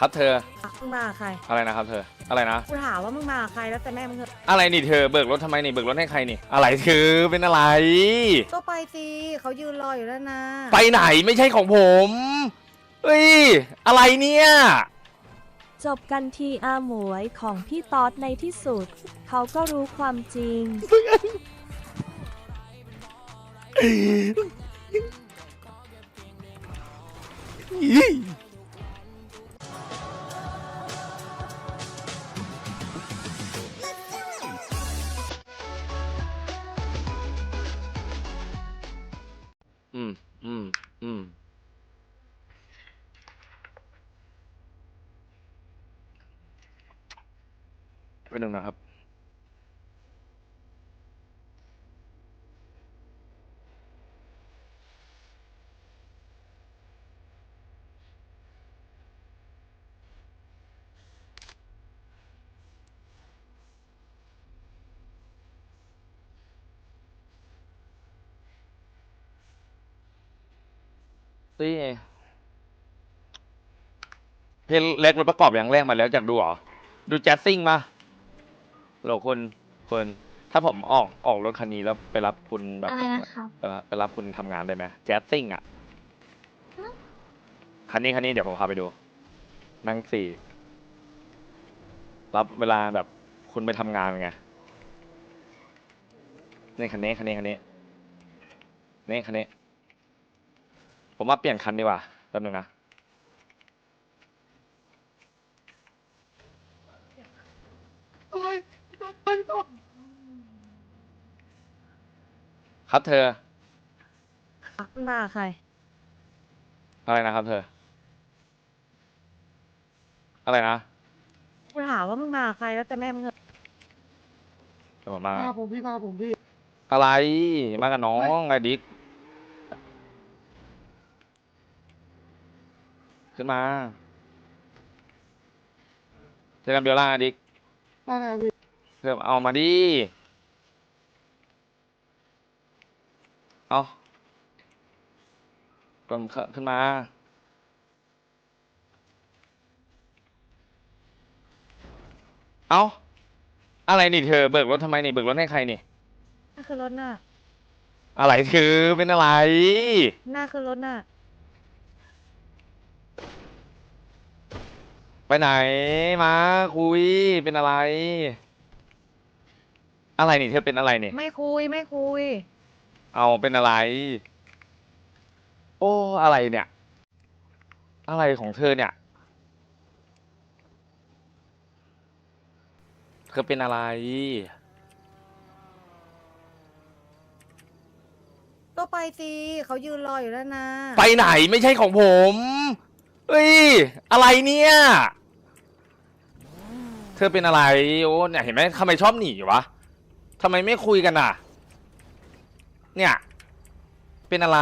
ครับเธอมึงมากับใคร อะไรนะครับเธออะไรนะ กูถามว่ามึงมากับใครแล้วแต่แม่มึงเถอะอะไรนี่เธอเบิกรถทำไมนี่เบิกรถให้ใครนี่ อะไรเธอเป็นอะไร ก็ไปสิเขายืนรออยู่แล้วนะไปไหนไม่ใช่ของผมเฮ้ยอะไรเนี่ย จบกันทีอาหมวยของพี่ตอดในที่สุด เขาก็รู้ความจริงอื หนึ่งนะครับ ตี้เพลงแรกรถประกอบอย่างแรกมาแล้วจากดูเหรอ ดูแจ๊สซิ่งมา โหลคนคนถ้าผมออกออกรถคันนี้แล้วไปรับคุณแบบอะไรนะครับไปรับไปรับคุณทำงานได้ไหมแจ๊สซิ่งอะคันนี้คันนี้เดี๋ยวผมพาไปดู นั่งสี่รับเวลาแบบคุณไปทำงานไงนี่คันนี้คันนี้คันนี้นี่คันนี้ ผมว่าเปลี่ยนคันดีกว่าแป๊บนึงนะ ครับเธอมึงมากับใคร อะไรนะครับเธอ อะไรนะกูถามว่ามึงมากับใครแล้วแต่แม่มึงเถอะเดี๋ยวผมมา พาผมพี่พาผมพี่อะไร มากับน้องไงดิ๊กขึ้นมาเจอกันเบลล่าดิ๊กได้แล้วพี่ เพิ่มเอามาดิ เอากลมขึ้นมา เอาอะไรนี่เธอเบิกรถทำไมนี่เบิกรถให้ใครนี่น่าคือรถน่ะ อะไรคือเป็นอะไรน่าคือรถน่ะ ไปไหนมาคุยเป็นอะไร อะไรนี่เธอเป็นอะไรนี่ไม่คุยไม่คุย เอาเป็นอะไร โอ้อะไรเนี่ย อะไรของเธอเนี่ย เธอเป็นอะไร ก็ไปสิเขายืนรออยู่แล้วนะไปไหนไม่ใช่ของผมเฮ้ย อะไรเนี่ย เธอเป็นอะไร โอ้เนี่ยเห็นไหมทำไมชอบหนีวะ ทำไมไม่คุยกันอะ เนี่ย เป็นอะไร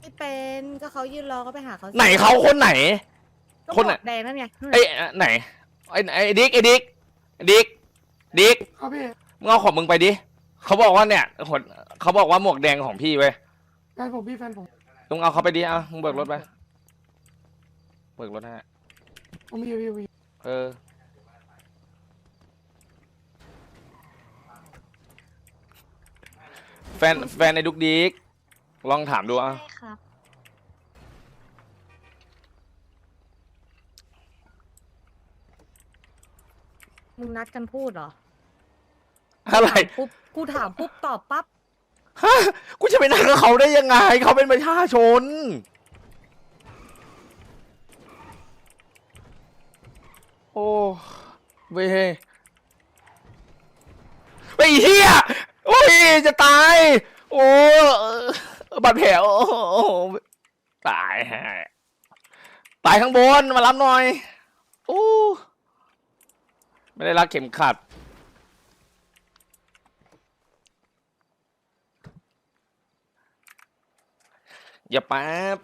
ไม่เป็นก็เขายืนรอก็ไปหาเขาสิไหนเขาคนไหน ก็คนหมไหนวกแดงนั่นไงนู่นไอ้น่ะยไหนไอ้ไอ้ดิ๊กไอ้ดิ๊กไอ้ดิ๊กดิ๊กครับพี่มึงเอาของมึงไปดิเขาบอกว่าเนี่ยคนเขาบอกว่าหมวกแดงของพี่เว้ยแฟนผมพี่แฟนผมลุงเอาเขาไปดิอะมึงเบิกรถไปเบิกรถให้ผมมีพี่พี่เออ แฟนแฟนในดุกดิกลองถามดูอะ ใช่ครับมึงนัดกันพูดเหรออะไรปุ๊บกูถามปุ๊บตอบปั๊บฮะกูจะไปนั่งกับเขาได้ยังไง เขาเป็นประชาชน โอ้เว้ยไอ้เหี้ย โอ้ยจะตาย โอ้บาดแผลโอ้ตายตายข้างบนมารับหน่อยโอ้ไม่ได้รักเข็มขัดอย่าแป๊บ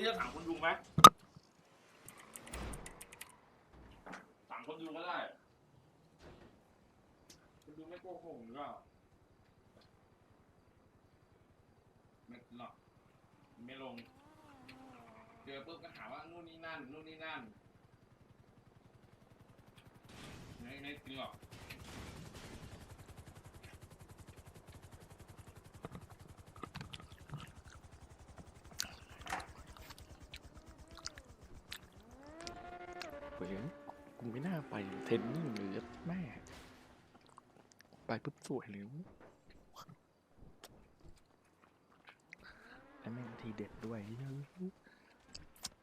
เชื่อถามคนดูไหมถามคนดูก็ได้ คนดูไม่โกหกหรือเปล่าไม่หรอกไม่ลง เจอปุ๊บก็หาว่านู่นนี่นั่นนู่นนี่นั่นไม่ไม่จริงหรอก เว้ยกูไม่น่าไปเทรนนิ่งเลยแม่ ไปปุ๊บสวยเลยแล้วแม่งทีเด็ดด้วยเฮ้ย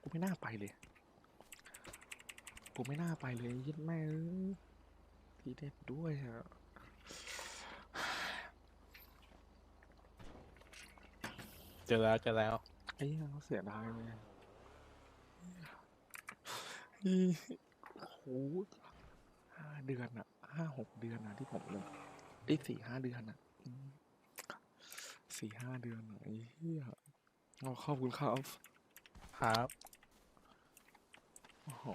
กูไม่น่าไปเลยกูไม่น่าไปเลยยัดแม่เอ้ยทีเด็ดด้วยอะเจอแล้วเจอแล้วไอ้เหี้ยเขาเสียดายเลย อีโอ้โหห้าเดือนอะห้าหกเดือนอะที่ผมลงไอ้ยสี่ห้าเดือนอะอืมสี่ห้าเดือนอะไอ้เหี้ยเอาขอบคุณครับครับโอ้โห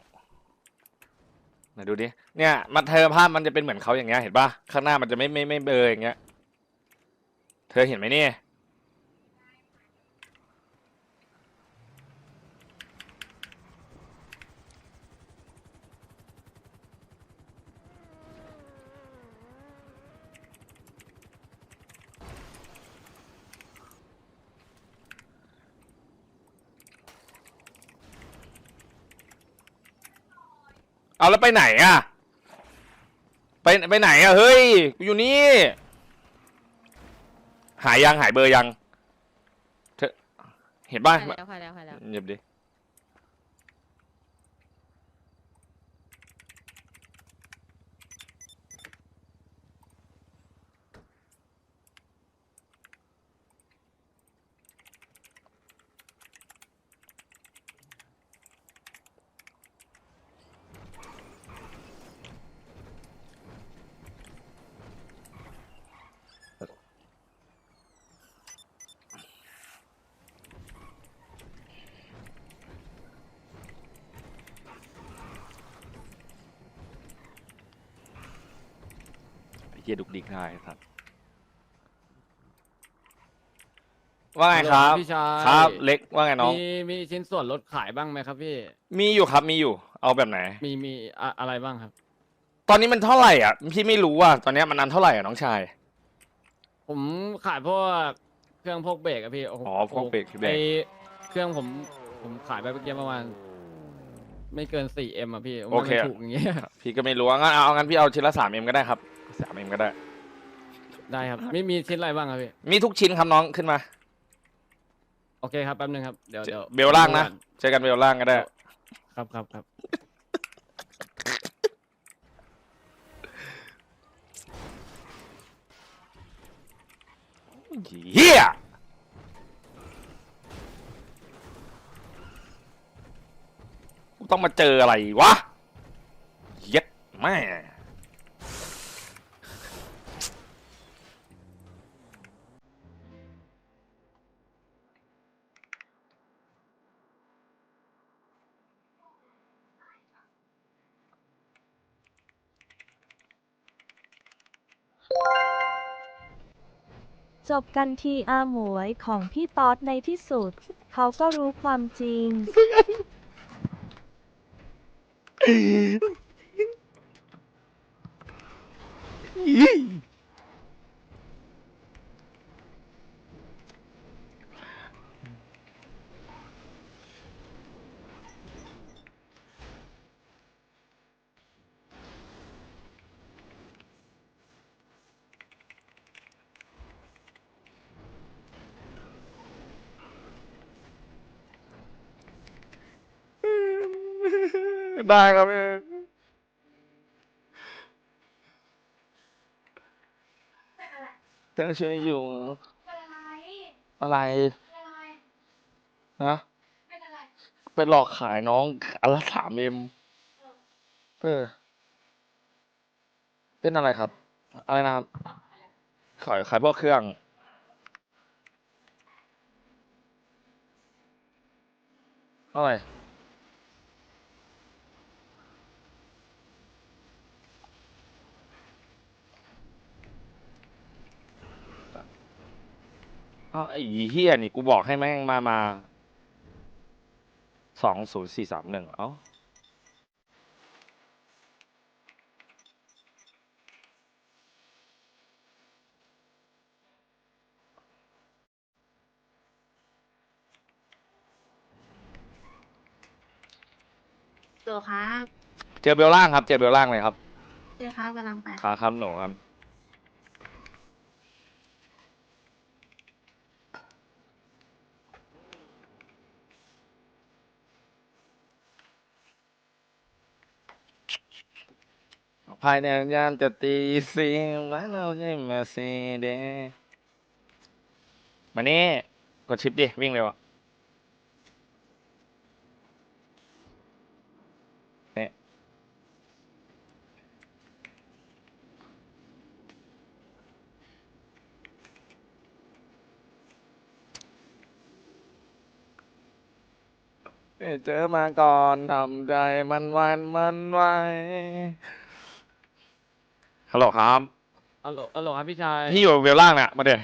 ไหนดูดิ เนี่ยมันเธอภาพมันจะเป็นเหมือนเขาอย่างเงี้ยเห็นปะข้างหน้ามันจะไม่ไม่ไม่เบลออย่างเงี้ย เธอเห็นไหมเนี่ย เอาแล้วไปไหนอะ ไปไปไหนอะ เฮ้ยกูอยู่นี่ หายยังหายเบอร์ยังเธอเห็นป่ะไปแล้วไปแล้วไปแล้วเงียบดิ เหี้ยดุกดิกได้สัตว์ว่าไงครับ พี่ชายครับ เล็กว่าไงน้อง มีมีชิ้นส่วนลดขายบ้างไหมครับพี่ มีอยู่ครับมีอยู่ เอาแบบไหน มีมีอะอะไรบ้างครับ ตอนนี้มันเท่าไหร่อะพี่ไม่รู้อะตอนเนี้ยมันนันเท่าไหร่อะน้องชาย ผมขายพวกเครื่องพวกเบรกอะพี่โโหอ๋อพวกเบรกเบรก ไอเครื่องผมผมขายไปเมื่อกี้ประมาณไม่เกินสี่เอ็มอะพี่โอเคว่ามันถูกอย่างเงี้ยพี่ก็ไม่รู้อะงั้นเอาเอางั้นพี่เอาชิ้นละสามเอ็มก็ได้ครับ สามเอ็มก็ได้ ได้ครับไม่มีชิ้นอะไรบ้างครับพี่มีทุกชิ้นครับน้องขึ้นมา โอเคครับแป๊บนึงครับเดี๋ยวเดี๋ยวเบลล่างนะเจอกันเบลล่างก็ได้ ครับครับครับเฮียกูต้องมาเจออะไรวะ จบกันที่อาหมวยของพี่ต๊อดในที่สุด เขาก็รู้ความจริง ได้ครับพี่เธอช่วยอยู่อะไรนะไปหลอกขายน้องอันละสามเอ็มเออเป็นอะไรครับ อะไรนะครับขายขายพวกเครื่องอะไร อ้าวไอ้เฮียนี่กูบอกให้แม่งมามาสองศูนย์สี่สามหนึ่งเอ้าตัวครับ เจอเบลล่างครับ เจอเบลล่างเลยครับเจอครับกำลังไป ขาครับหนูครับ ภายในยามจะตีสี่แล้วเราใช่มาซีเดมานี่กดชิปดิ วิ่งเร็วะเนี่ยเจอมาก่อนทำใจมันวันมันไว ฮัลโหลครับอัลโหลอัลโหลครับพี่ชายพี่อยู่เวลล่างน่ะมาเดี๋ยว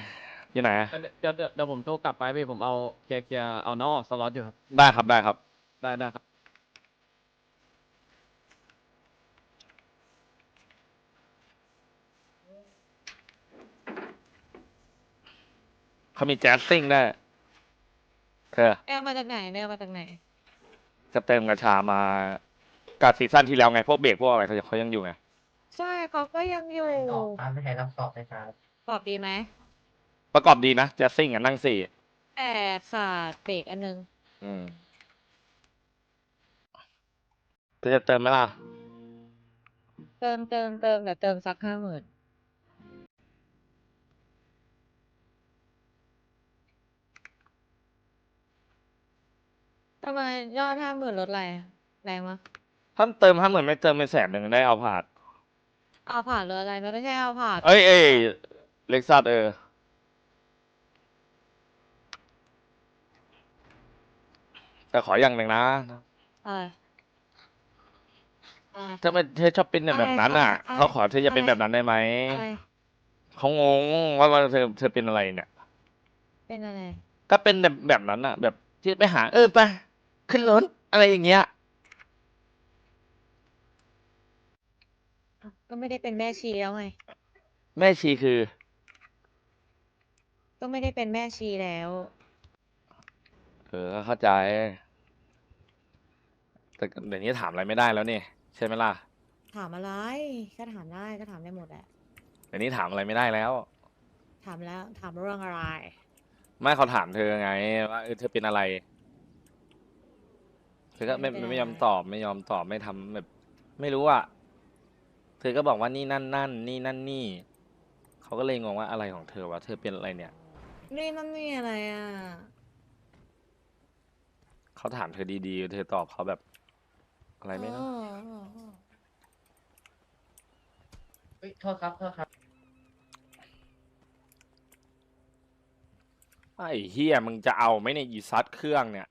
อยู่ไหนเดี๋ยวเดี๋ยวเดี๋ยวผมโทรกลับไปพี่ผมเอาเคลียร์เคลียร์เอาน้องออกสล็อตอยู่ครับ ได้ครับได้ครับ ได้ได้ครับ เขามีแจ๊สซิ่งได้วยเธอเอลมาจากไหนเอลมาจากไหน จะเติมกระชามากัดซีซั่นที่แล้วไงพวกเบรกพวกอะไรเขาเขายังอยู่ไง ใช่เขาก็ยังอยู่ครับไม่ใช่คำตอบเลยครับตอบดีไหมประกอบดีนะแจ๊สซิ่งอะนั่งสี่แอดศาสตร์เบรกอันนึง อืมเธอจะเติมไหมล่ะ เติมเติมเติมแต่เติมสักห้าหมื่นทำไมยอดห้าหมื่นลดอะไรแรงมะถ้าเติมห้าหมื่นไม่เติมเป็นแสนหนึ่งได้เอาผ่าน เอาผ่านเลยอะไรไม่ใช่เอาผ่านเอ้ยเอ้ยเล็กซัสเออ แต่ขออย่างหนึ่งนะอะไรอะไรถ้าไม่เธอชอบเป็นแบบนั้นอะ อะไรเขาขอเธอจะเป็นแบบนั้นได้ไหม อะไรเขางงว่าว่าเธอเธอเป็นอะไรเนี่ย เป็นอะไรก็เป็นแบบแบบนั้นอะ แบบที่ไปหา เออไปขึ้นรถอะไรอย่างเงี้ย ก็ไม่ได้เป็นแม่ชีแล้วไง แม่ชีคือ ก็ไม่ได้เป็นแม่ชีแล้ว เออก็เข้าใจ แต่เดี๋ยวนี้ถามอะไรไม่ได้แล้วนี่ใช่ไหมล่ะถามอะไร ก็ถามได้ก็ถามได้หมดแหละเดี๋ยวนี้ถามอะไรไม่ได้แล้ว ถามแล้วถามเรื่องอะไร ไม่เขาถามเธอไงว่าเออเธอเป็นอะไร เธอก็ไม่ไม่เป็นไม่ยอมอะไรตอบไม่ยอมตอบไม่ทำแบบ ไม่รู้อะ เธอก็บอกว่านี่นั่นนั่นนี่นั่นนี่ เขาก็เลยงงว่าอะไรของเธอวะ เธอเป็นอะไรเนี่ย นี่มันนี่อะไรอะ เขาถามเธอดีๆ เธอตอบเขาแบบ อะไรไม่รู้อ๋ออ๋ออ๋อเฮ้ยโทษครับโทษครับไอ้เฮียมึงจะเอาไหมเนี่ยอีซัดเครื่องเนี่ย